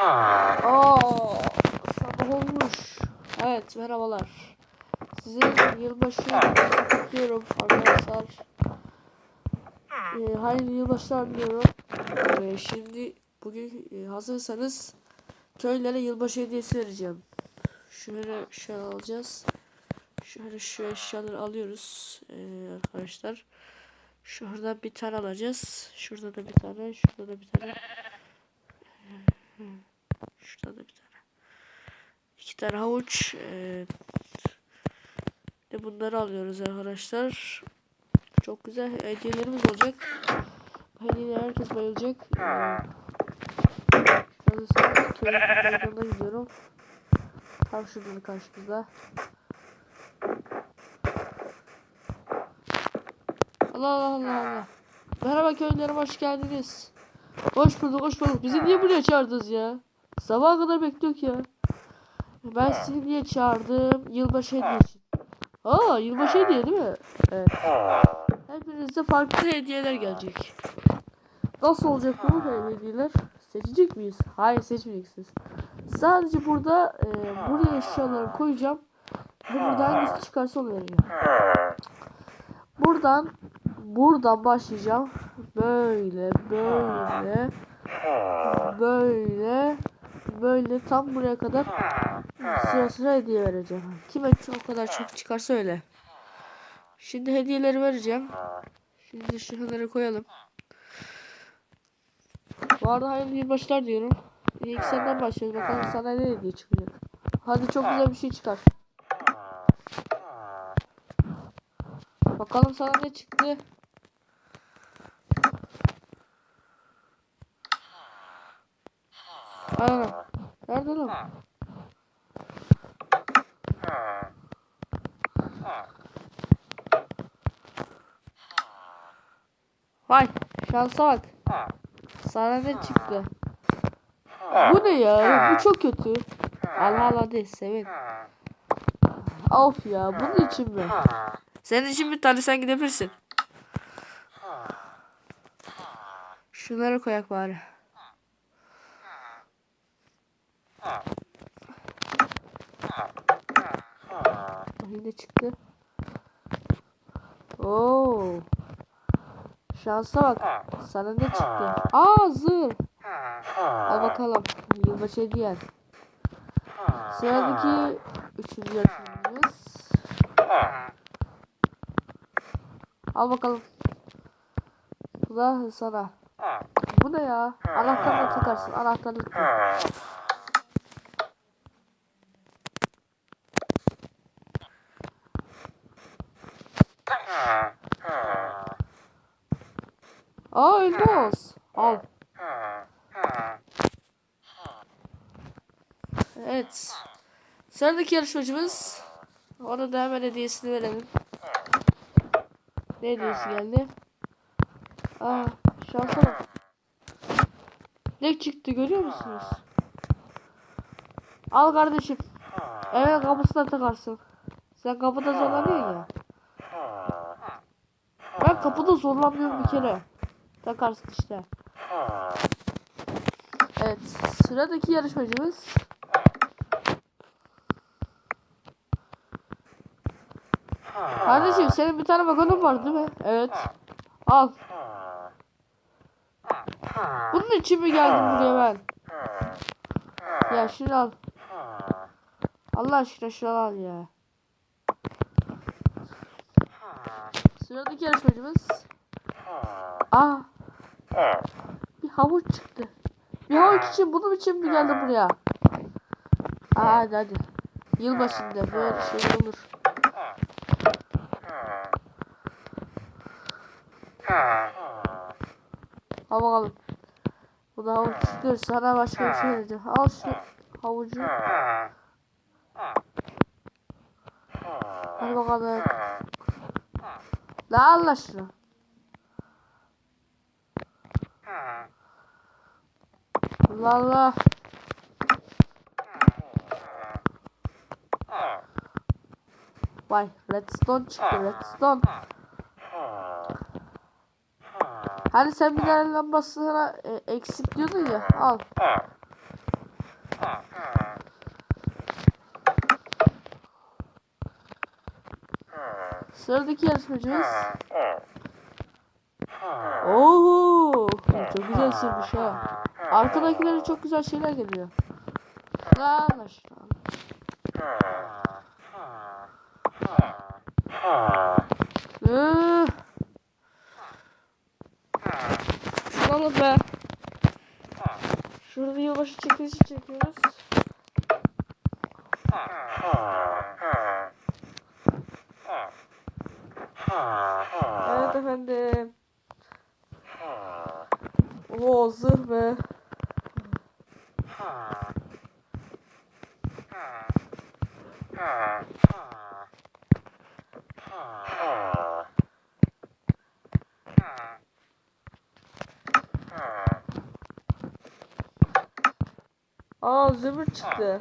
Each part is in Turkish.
Aa, sabah olmuş. Evet merhabalar. Size yılbaşı kutluyorum arkadaşlar. Ee, hayırlı yılbaşlar diliyorum. Ee, şimdi bugün e, hazırsanız köylere yılbaşı hediyesi vereceğim. Şöyle şöyle alacağız. Şöyle şu eşyaları alıyoruz ee, arkadaşlar. Şurada bir tane alacağız. Şurada da bir tane, şurada da bir tane. Şurada da bir tane. İki tane havuç. Ee, de bunları alıyoruz arkadaşlar. Çok güzel hediyelerimiz olacak. Hediyeler herkes bayılacak. Ee, Şurada sonra gidiyorum. Tam şurada karşımızda. Allah Allah Allah Allah. Merhaba köylerim hoş geldiniz. Hoş bulduk hoş bulduk. Bizi niye buraya çağırdınız ya? Sabaha kadar bekliyoruz ya. Ben sizi niye çağırdım? Yılbaşı hediye için. Aa yılbaşı hediye değil mi? Evet. Hepinize farklı hediyeler gelecek. Nasıl olacak bu hediyeler? Seçecek miyiz? Hayır seçmeyeceksiniz. Sadece burada e, buraya eşyaları koyacağım. Ve burada hangisi çıkarsa onu vereceğim. Buradan buradan başlayacağım. Böyle böyle böyle böyle tam buraya kadar sıra sıra hediye vereceğim. Kime çok kadar çok çıkarsa öyle. Şimdi hediyeleri vereceğim. Şimdi şunları koyalım. Bu arada hayırlı yılbaşlar diyorum. İlk senden başlıyoruz. Bakalım sana ne hediye çıkacak. Hadi çok güzel bir şey çıkar. Bakalım sana ne çıktı. Aynen. Nerede lan? Vay şansa bak. Sana ne çıktı? Bu ne ya? Bu çok kötü. Allah Allah hadi sevin. Of ya bunun için mi? Senin için bir tane sen gidebilirsin. Şunları koyak bari. Yine çıktı. Oo. Şansa bak. Sana ne çıktı? Aa zırh. Al bakalım. Yılbaşı hediyen. Sıradaki üçüncü yarışmamız. Al bakalım. Bu da sana. Bu ne ya? Anahtarını takarsın. Anahtarını tak. Aa elmas. Al. Evet. Sıradaki yarışmacımız. Ona da hemen hediyesini verelim. Ne hediyesi geldi? Aa şansa bak. Ne çıktı görüyor musunuz? Al kardeşim. Evet kapısına takarsın. Sen kapıda zorlanıyorsun ya. Ben kapıda zorlanmıyorum bir kere. Takarsın işte. Evet. Sıradaki yarışmacımız. Kardeşim senin bir tane vagonun var değil mi? Evet. Al. Bunun için mi geldin buraya ben? Ya şunu al. Allah aşkına şunu al ya. Sıradaki yarışmacımız. Aa. Bir havuç çıktı. Bir havuç için bunun için mi geldin buraya? Aa, hadi hadi. Yılbaşında böyle şey olur. Al bakalım. Bu da havuç istiyor. Sana başka bir şey vereceğim. Al şu havucu. Hadi bakalım. La Allah şunu. Allah Allah. Vay redstone çıktı redstone. Hani sen tane lambasına e, eksik diyordun ya al. Sıradaki yarışmacımız. Oo, çok güzel sürmüş ha. Arkadakilere çok güzel şeyler geliyor. Lan aşağı. Üh. Alın be. Şurada yılbaşı çekilişi çekiyoruz. Evet efendim. Oo zırh be. Aa zümrüt çıktı.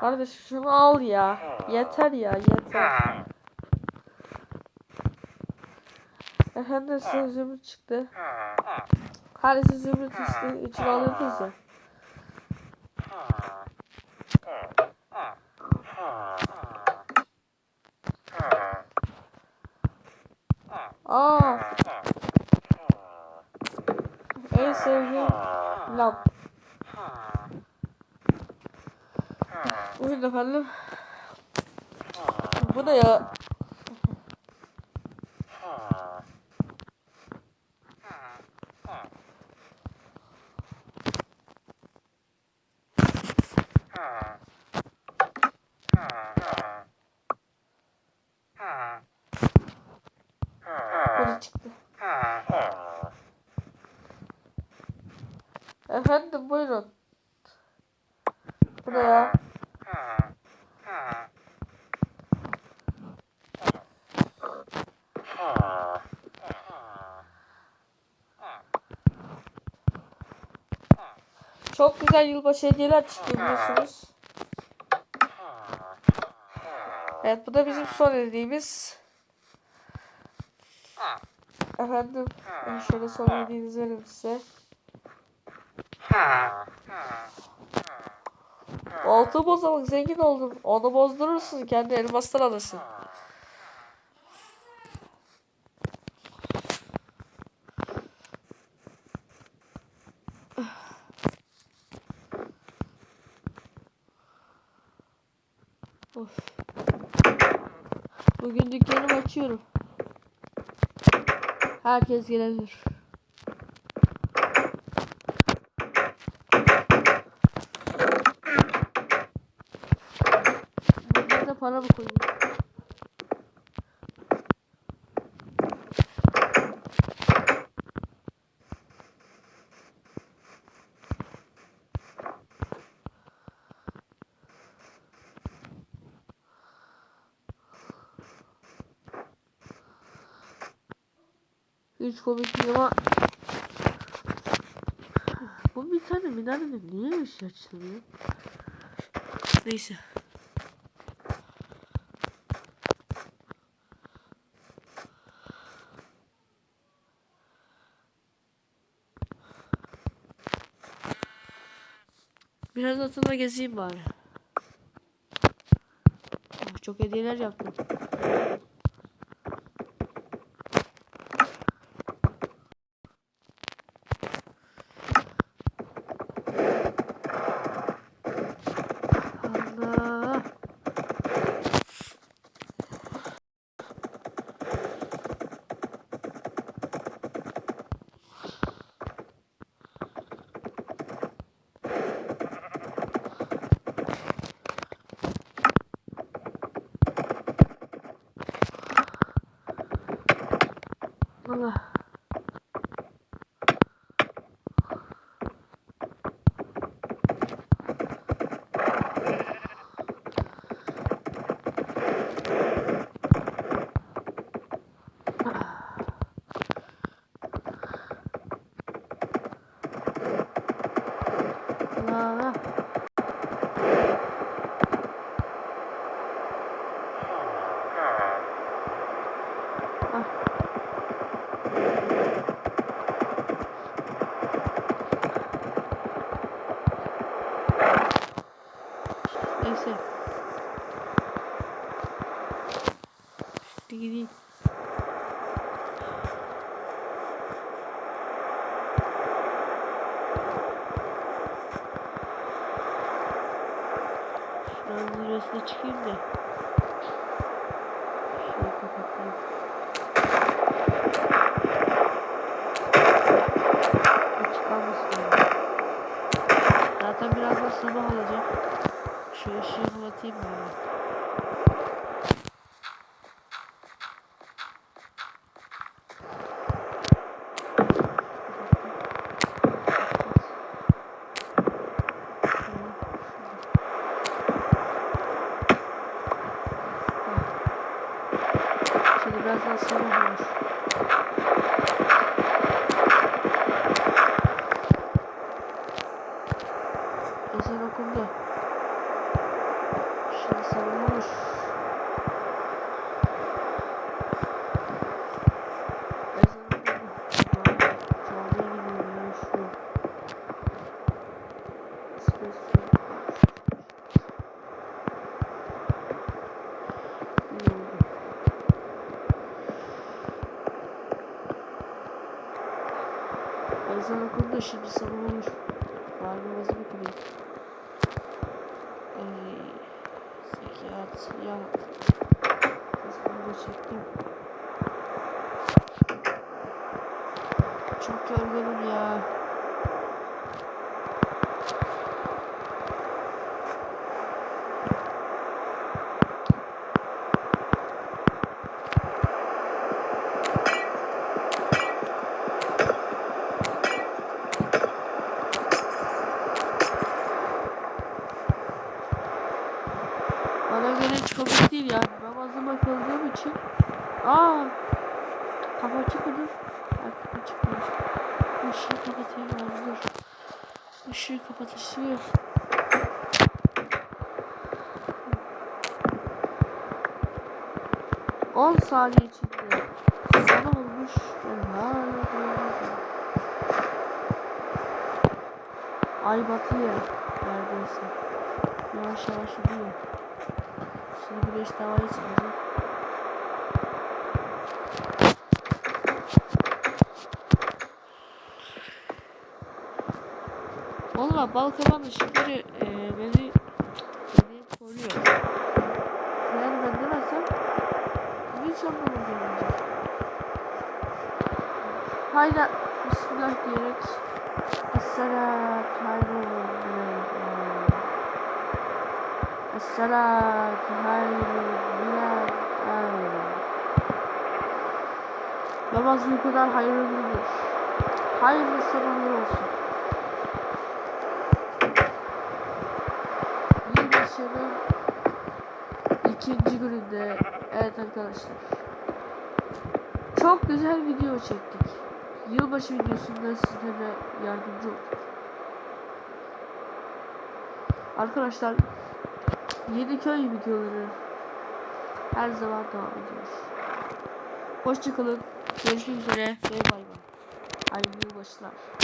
Kardeş şunu al ya. Yeter ya yeter. Efendim size zümrüt çıktı. Siz zümrüt iste- için alıyordunuz ya. Aa. En sevdiğim lav. Buyurun efendim. Bu ne ya? Biri çıktı. Efendim buyurun. Bu ne ya? Çok güzel yılbaşı hediyeler çıktı biliyorsunuz. Evet bu da bizim son hediyemiz. Efendim şöyle son hediyenizi vereyim size. Oltu bozamak zengin oldun. Onu bozdurursun kendi elmastan alırsın. Of. Bugün dükkanımı açıyorum. Herkes gelebilir. Buraya da para mı koyayım? Hiç komik değil ama bu bir tane minarenin niye ışığı açılıyor? Neyse. Biraz atımla gezeyim bari. Çok hediyeler yaptım. Allah. Allah. Allah. Şuranın üstüne çıkayım da. Şurayı kapatayım. Öyle. Zaten birazdan sabah olacak. Şu ışığı kapatayım bari. Şimdi birazdan sabah olur. Ezan okundu. Şimdi sabah olur. Ezan okundu. Ben camiye gidiyorum ya şu. Espresso. İyi oldu. Ezan okundu şimdi sabah olur. Var namazımı kılayım. Ay, zekat ya. Da çektim. Çok yorgunum ya. Komik değil yani. Namazıma kıldığım için. Aa! Kapı açık mıdır? Kapı açıkmış. Işığı kapatayım ben dur. Işığı kapatışıyor. On saniye içinde sabah olmuş. Ay batıyor neredeyse. Yavaş yavaş gidiyor. Şimdi güneş davaya çıkacak. Valla balkaman ışıkları e, beni beni koruyor. Yani ben demezsem hiç anlamadım olacak. Hayda Bismillah diyerek Esselat hayrun Esselat minel amin. Namaz uykudan hayırlıdır. Hayırlı sabahlar olsun. Yılbaşının ikinci gününde evet arkadaşlar. Çok güzel video çektik. Yılbaşı videosunda sizlere yardımcı olduk. Arkadaşlar yeni köy videoları her zaman devam ediyor. Hoşçakalın. Görüşmek üzere ve bay bay. Hayırlı yılbaşılar.